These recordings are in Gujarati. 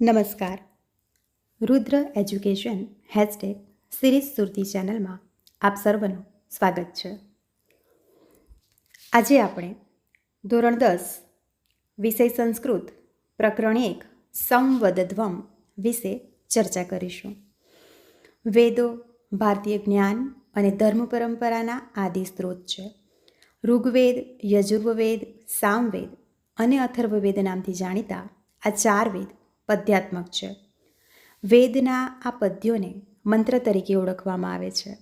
નમસ્કાર. રુદ્ર એજ્યુકેશન હેશટેગ સિરીઝ સુરતી ચેનલમાં આપ સર્વનું સ્વાગત છે. આજે આપણે ધોરણ દસ, વિષય સંસ્કૃત પ્રકરણ એક, સંવદધ્વમ વિશે ચર્ચા કરીશું. વેદો, ભારતીય જ્ઞાન અને ધર્મ પરંપરાના આદિ સ્ત્રોત છે. ઋગ્વેદ, યજુર્વેદ, સામવેદ અને અથર્વવેદ નામથી જાણીતા આ ચાર વેદ પદ્યાત્મક છે. વેદના આ પદ્યોને મંત્ર તરીકે ઓળખવામાં આવે છે.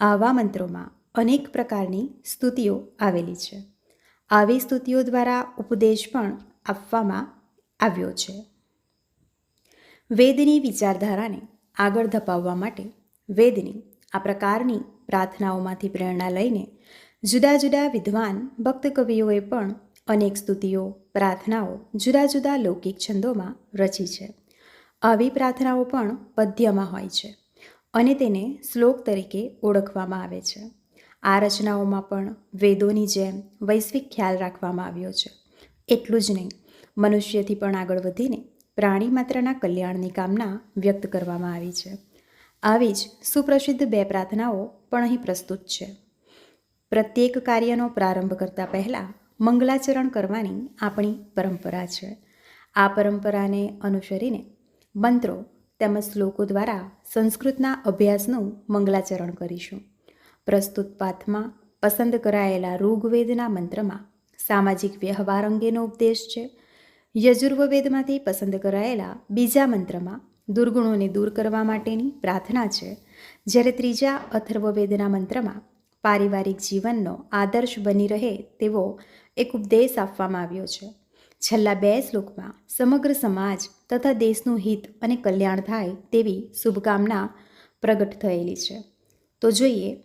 આવા મંત્રોમાં અનેક પ્રકારની સ્તુતિઓ આવેલી છે. આવી સ્તુતિઓ દ્વારા ઉપદેશ પણ આપવામાં આવ્યો છે. વેદની વિચારધારાને આગળ ધપાવવા માટે વેદની આ પ્રકારની પ્રાર્થનાઓમાંથી પ્રેરણા લઈને જુદા જુદા વિદ્વાન ભક્ત કવિઓએ પણ અનેક સ્તુતિઓ, પ્રાર્થનાઓ જુદા જુદા લૌકિક છંદોમાં રચી છે. આવી પ્રાર્થનાઓ પણ પદ્યમાં હોય છે અને તેને શ્લોક તરીકે ઓળખવામાં આવે છે. આ રચનાઓમાં પણ વેદોની જેમ વૈશ્વિક ખ્યાલ રાખવામાં આવ્યો છે. એટલું જ નહીં, મનુષ્યથી પણ આગળ વધીને પ્રાણી માત્રના કલ્યાણની કામના વ્યક્ત કરવામાં આવી છે. આવી જ સુપ્રસિદ્ધ બે પ્રાર્થનાઓ પણ અહીં પ્રસ્તુત છે. પ્રત્યેક કાર્યનો પ્રારંભ કરતાં પહેલાં મંગલાચરણ કરવાની આપણી પરંપરા છે. આ પરંપરાને અનુસરીને મંત્રો તેમજ શ્લોકો દ્વારા સંસ્કૃતના અભ્યાસનું મંગલાચરણ કરીશું. પ્રસ્તુત પાઠમાં પસંદ કરાયેલા ઋગ્વેદના મંત્રમાં સામાજિક વ્યવહાર અંગેનો ઉપદેશ છે. યજુર્વેદમાંથી પસંદ કરાયેલા બીજા મંત્રમાં દુર્ગુણોને દૂર કરવા માટેની પ્રાર્થના છે. જ્યારે ત્રીજા અથર્વવેદના મંત્રમાં પારિવારિક જીવનનો આદર્શ બની રહે તેવો એક ઉપદેશ આપવામાં આવ્યો છે. છેલ્લા બે શ્લોકમાં સમગ્ર સમાજ તથા દેશનું હિત અને કલ્યાણ થાય તેવી શુભકામના પ્રગટ થયેલી છે. તો જોઈએ,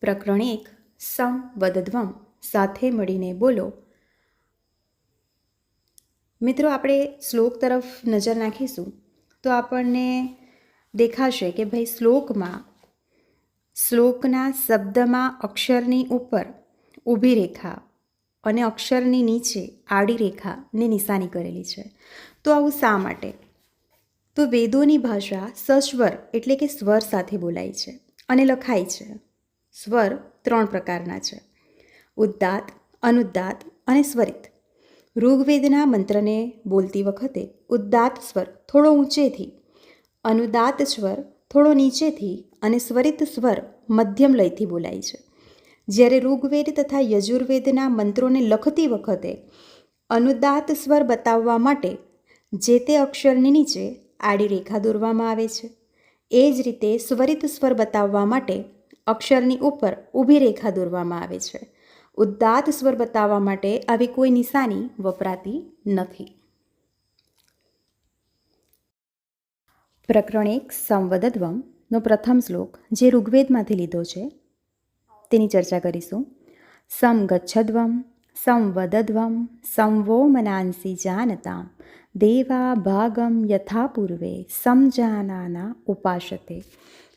પ્રકરણ એક, સંવદધ્વમ સાથે મળીને બોલો. મિત્રો, આપણે શ્લોક તરફ નજર નાખીશું તો આપણને દેખાશે કે ભાઈ શ્લોકમાં, શ્લોકના શબ્દમાં અક્ષરની ઉપર ઊભી રેખા અને અક્ષરની નીચે આડી રેખાની નિશાની કરેલી છે. તો આવું શા માટે? તો વેદોની ભાષા સસ્વર એટલે કે સ્વર સાથે બોલાય છે અને લખાય છે. સ્વર ત્રણ પ્રકારના છે. ઉદ્દાત, અનુદ્દાત અને સ્વરિત. ઋગ્વેદના મંત્રને બોલતી વખતે ઉદ્દાત સ્વર થોડો ઊંચેથી, અનુદાત સ્વર થોડો નીચેથી અને સ્વરિત સ્વર મધ્યમ લયથી બોલાય છે. જ્યારે ઋગ્વેદ તથા યજુર્વેદના મંત્રોને લખતી વખતે અનુદાત સ્વર બતાવવા માટે જે તે અક્ષરની નીચે આડી રેખા દોરવામાં આવે છે, એ જ રીતે સ્વરિત સ્વર બતાવવા માટે અક્ષરની ઉપર ઊભી રેખા દોરવામાં આવે છે. ઉદ્દાત સ્વર બતાવવા માટે આવી કોઈ નિશાની વપરાતી નથી. પ્રકરણ એક સંવદધ્વમનો પ્રથમ શ્લોક જે ઋગ્વેદમાંથી લીધો છે તેની ચર્ચા કરીશું. સમ ગચ્છધ્વમ સમ વો મનાંસી જાનતામ, દેવા ભાગમ યથા પૂર્વે સમજાનાના ઉપાસતે.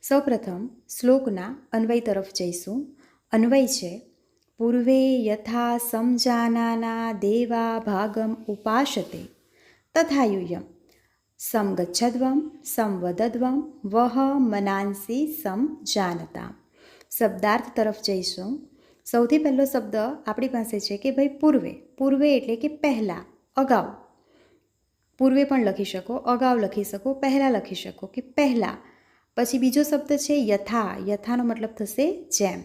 સૌપ્રથમ શ્લોકના અન્વય તરફ જઈશું. અન્વય છે, પૂર્વે યથા સમજાનાના દેવા ભાગમ ઉપાસતે. તથા યુયમ સમગચ્છધ્વમ સંવદધ્વમ વહ મનાંસી સમ જાનતા શબ્દાર્થ તરફ જઈશું. સૌથી પહેલો શબ્દ આપણી પાસે છે કે ભાઈ પૂર્વે. પૂર્વે એટલે કે પહેલાં, અગાઉ. પૂર્વે પણ લખી શકો, અગાઉ લખી શકો, પહેલાં લખી શકો કે પહેલાં. પછી બીજો શબ્દ છે યથા. યથાનો મતલબ થશે જેમ.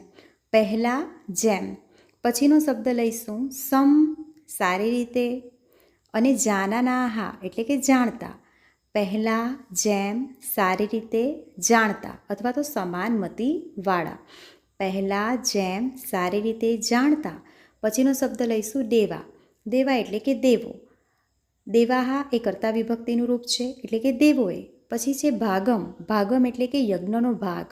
પહેલાં જેમ. પછીનો શબ્દ લઈશું સમ, સારી રીતે. અને જાનાના હા એટલે કે જાણતા. પહેલાં જેમ સારી રીતે જાણતા અથવા તો સમાનમતીવાળા પહેલાં જેમ સારી રીતે જાણતા, પછીનો શબ્દ લઈશું દેવા. દેવા એટલે કે દેવો. દેવાહા એ કર્તા વિભક્તિનું રૂપ છે, એટલે કે દેવોએ. પછી છે ભાગમ. ભાગમ એટલે કે યજ્ઞનો ભાગ.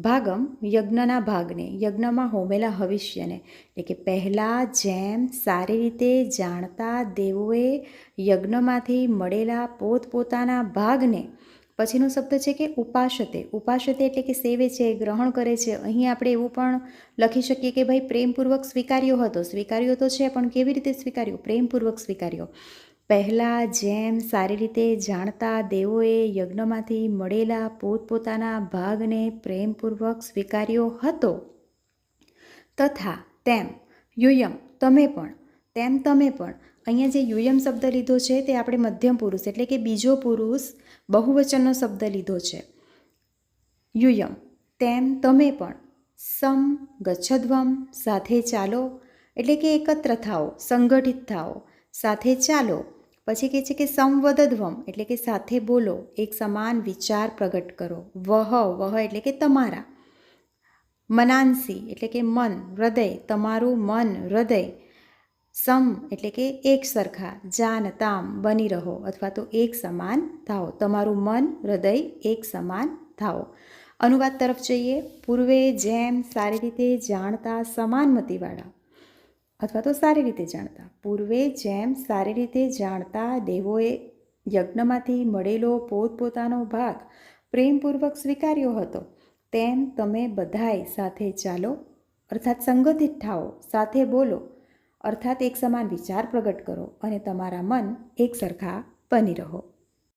ભાગમ યજ્ઞના ભાગને, યજ્ઞમાં હોમેલા હવિષ્યને. એટલે કે પહેલાં જેમ સારી રીતે જાણતા દેવોએ યજ્ઞમાંથી મળેલા પોતપોતાના ભાગને, પછીનો શબ્દ છે કે ઉપાસતે. ઉપાસતે એટલે કે સેવે છે, ગ્રહણ કરે છે. અહીં આપણે એવું પણ લખી શકીએ કે ભાઈ પ્રેમપૂર્વક સ્વીકાર્યો હતો. સ્વીકાર્યો તો છે, પણ કેવી રીતે સ્વીકાર્યો? પ્રેમપૂર્વક સ્વીકાર્યો. પહેલાં જેમ સારી રીતે જાણતા દેવોએ યજ્ઞમાંથી મળેલા પોતપોતાના ભાગને પ્રેમપૂર્વક સ્વીકાર્યો હતો, તથા તેમ, યુયમ, તમે પણ, તેમ તમે પણ. અહીંયા જે યુયમ શબ્દ લીધો છે તે આપણે મધ્યમ પુરુષ એટલે કે બીજો પુરુષ બહુવચનનો શબ્દ લીધો છે. યુયમ, તેમ, તમે પણ. સમ ગચ્છધ્વમ સાથે ચાલો. એટલે કે એકત્ર થાઓ, સંગઠિત થાઓ, સાથે ચાલો. પછી કહે છે કે સંવદધ્વમ, એટલે કે સાથે બોલો, એક સમાન વિચાર પ્રગટ કરો. વહ વહ એટલે કે તમારા. મનાંસી એટલે કે મન, હૃદય, તમારું મન, હૃદય. સમ એટલે કે એક સરખા, જાન, તામ, બની રહો, અથવા તો એક સમાન થાઓ. તમારું મન, હૃદય, એક સમાન થાઓ. અનુવાદ તરફ જઈએ. પૂર્વે જેમ સારી રીતે જાણતા સમાનમતીવાળા. અથવા તો સારી રીતે જાણતા. પૂર્વે જેમ સારી રીતે જાણતા દેવોએ યજ્ઞમાંથી મળેલો પોતપોતાનો ભાગ પ્રેમપૂર્વક સ્વીકાર્યો હતો, તેમ તમે બધાય સાથે ચાલો, અર્થાત સંગઠિત થાઓ, સાથે બોલો, અર્થાત એક સમાન વિચાર પ્રગટ કરો અને તમારા મન એક સરખા બની રહો.